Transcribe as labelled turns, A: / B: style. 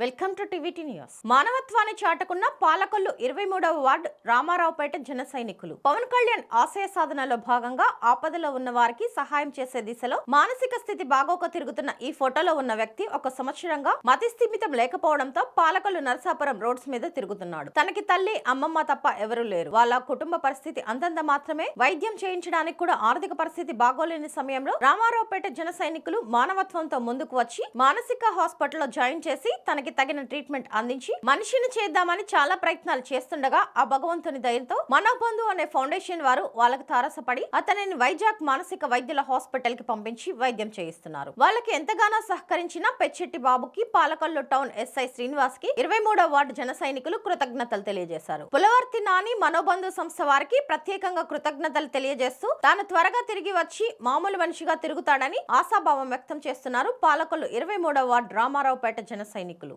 A: Welcome to TVT news. మానవత్వాన్ని చాటుకున్న పాలకొల్లు ఇరవై మూడవ వార్డు రామారావుపేట జన సైనికులు. పవన్ కళ్యాణ్ ఆశయ సాధనలో భాగంగా ఆపదలో ఉన్న వారికి సహాయం చేసే దిశలో మానసిక స్థితి బాగోక తిరుగుతున్న ఈ ఫోటోలో ఉన్న వ్యక్తి ఒక సంవత్సరంగా మతి స్థిమితం లేకపోవడంతో పాలకొల్లు నరసాపురం రోడ్స్ మీద తిరుగుతున్నాడు. తనకి తల్లి అమ్మమ్మ తప్ప ఎవరూ లేరు. వాళ్ళ కుటుంబ పరిస్థితి అంతంత మాత్రమే. వైద్యం చేయించడానికి కూడా ఆర్థిక పరిస్థితి బాగోలేని సమయంలో రామారావుపేట జన సైనికులు మానవత్వంతో ముందుకు వచ్చి మానసిక హాస్పిటల్లో జాయిన్ చేసి తనకి తగిన ట్రీట్మెంట్ అందించి మనిషిని చేద్దామని చాలా ప్రయత్నాలు చేస్తుండగా ఆ భగవంతుని దయలతో మనోబంధు అనే ఫౌండేషన్ వారు వాళ్ళకి తారసపడి అతనిని వైజాగ్ మానసిక వైద్యుల హాస్పిటల్కి పంపించి వైద్యం చేయిస్తున్నారు. వాళ్ళకి ఎంతగానో సహకరించిన పెచ్చెట్టి బాబుకి పాలకొల్లు టౌన్ ఎస్ఐ శ్రీనివాస్కి ఇరవై మూడో వార్డు జన సైనికులు కృతజ్ఞతలు తెలియజేశారు. పులవర్తి నాని మనోబంధు సంస్థ వారికి ప్రత్యేకంగా కృతజ్ఞతలు తెలియజేస్తూ తాను త్వరగా తిరిగి వచ్చి మామూలు మనిషిగా తిరుగుతాడని ఆశాభావం వ్యక్తం చేస్తున్నారు పాలకొల్లు ఇరవై మూడో వార్డు రామారావుపేట జన సైనికులు.